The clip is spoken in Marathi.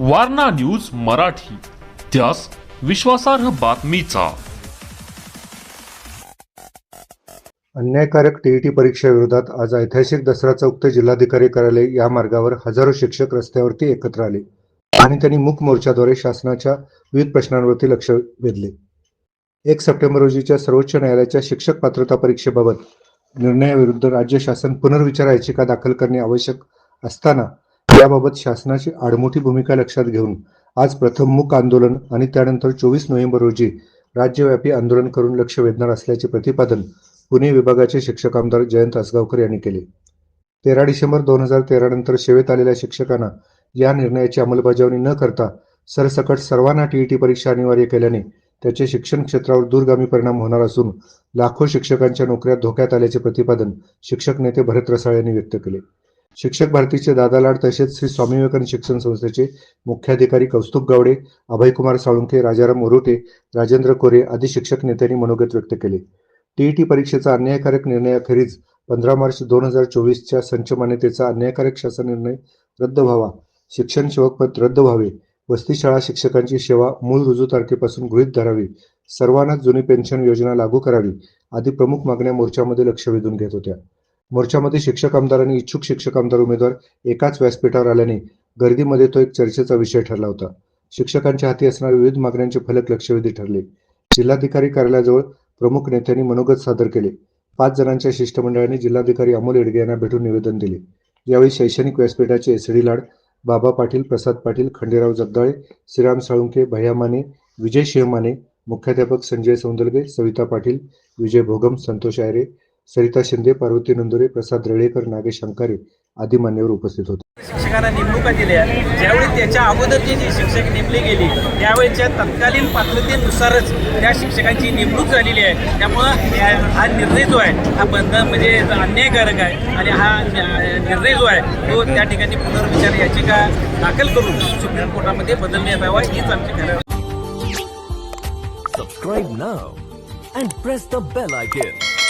वारणा न्यूज मराठी त्यास विश्वासार्ह बातमीचा. अन्यायकारक टीईटी परीक्षेविरोधात आज ऐतिहासिक दसरा चौक ते जिल्हाधिकारी कार्यालय या मार्गावर हजारो शिक्षक रस्त्यावरती एकत्र आले आणि त्यांनी मूक मोर्चाद्वारे शासनाच्या विविध प्रश्नांवरती लक्ष वेधले. एक सप्टेंबर रोजीच्या सर्वोच्च न्यायालयाच्या शिक्षक पात्रता परीक्षेबाबत निर्णयाविरुद्ध राज्य शासन पुनर्विचार याचिका दाखल करणे आवश्यक असताना याबाबत शासनाची आडमोठी भूमिका लक्षात घेऊन आज प्रथम मूक आंदोलन आणि त्यानंतर चोवीस नोव्हेंबर रोजी राज्यव्यापी आंदोलन करून लक्ष वेधणार असल्याचे प्रतिपादन पुणे विभागाचे शिक्षक आमदार जयंत आसगावकर यांनी केले. तेरा डिसेंबर दोन हजार तेरा नंतर सेवेत आलेल्या शिक्षकांना या निर्णयाची अंमलबजावणी न करता सरसकट सर्वांना टीईटी परीक्षा अनिवार्य केल्याने त्याचे शिक्षण क्षेत्रावर दूरगामी परिणाम होणार असून लाखो शिक्षकांच्या नोकऱ्या धोक्यात आल्याचे प्रतिपादन शिक्षक नेते भरत रसाळ यांनी व्यक्त केले. शिक्षक भारतीचे दादा लाड तसेच श्री स्वामी विवेकानंद शिक्षण संस्थेचे मुख्याधिकारी कौस्तुभ गावडे अभयकुमार साळुंखे राजाराम उरुटे राजेंद्र कोरे आदी शिक्षक नेत्यांनी मनोगत व्यक्त केले. टीईटी परीक्षेचा अन्यायकारक निर्णयाखेरीज पंधरा मार्च दोन हजार चोवीसच्या संच मान्यतेचा अन्यायकारक शासन निर्णय रद्द व्हावा. शिक्षण सेवकपद रद्द व्हावे. वस्ती शाळा शिक्षकांची सेवा मूळ रुजू तारखेपासून गृहीत धरावी. सर्वांनाच जुनी पेन्शन योजना लागू करावी आदी प्रमुख मागण्या मोर्चामध्ये लक्ष वेधून घेत होत्या. मोर्चामध्ये शिक्षक आमदार आणि इच्छुक शिक्षक आमदार उमेदवार एकाच व्यासपीठावर आल्याने गर्दीमध्ये तो एक चर्चेचा विषय ठरला होता. शिक्षकांच्या हाती असणाऱ्या विविध मागण्यांचे फलक लक्षवेधी ठरले. जिल्हाधिकारी कार्यालयाजवळ प्रमुख नेत्यांनी मनोगत सादर केले. पाच जणांच्या शिष्टमंडळाने जिल्हाधिकारी अमोल येडगे यांना भेटून निवेदन दिले. यावेळी शैक्षणिक व्यासपीठाचे एस डी लाड बाबा पाटील प्रसाद पाटील खंडेराव जगदाळे श्रीराम साळुंके भैया माने विजय शिवमाने मुख्याध्यापक संजय सौंदलगे सविता पाटील विजय भोगम संतोष आयरे सरिता शिंदे पार्वती नंदुरे प्रसाद रेळेकर नागेश अंकारे आदी मान्यवर उपस्थित होते. शिक्षकांना नेमणुका दिल्या ज्यावेळी त्याच्या अगोदरची जी शिक्षक नेमले गेली त्यावेळेच्या तत्कालीन पात्रतेनुसारच त्या शिक्षकांची नेमणूक झालेली आहे. त्यामुळं हा निर्णय जो आहे हा बंध म्हणजे अन्यायकारक आहे. आणि हा निर्णय जो आहे तो त्या ठिकाणी पुनर्विचार याचिका दाखल करून सुप्रीम कोर्टामध्ये बदलण्यात यावा हीच आमची खरं Subscribe now and press the bell icon.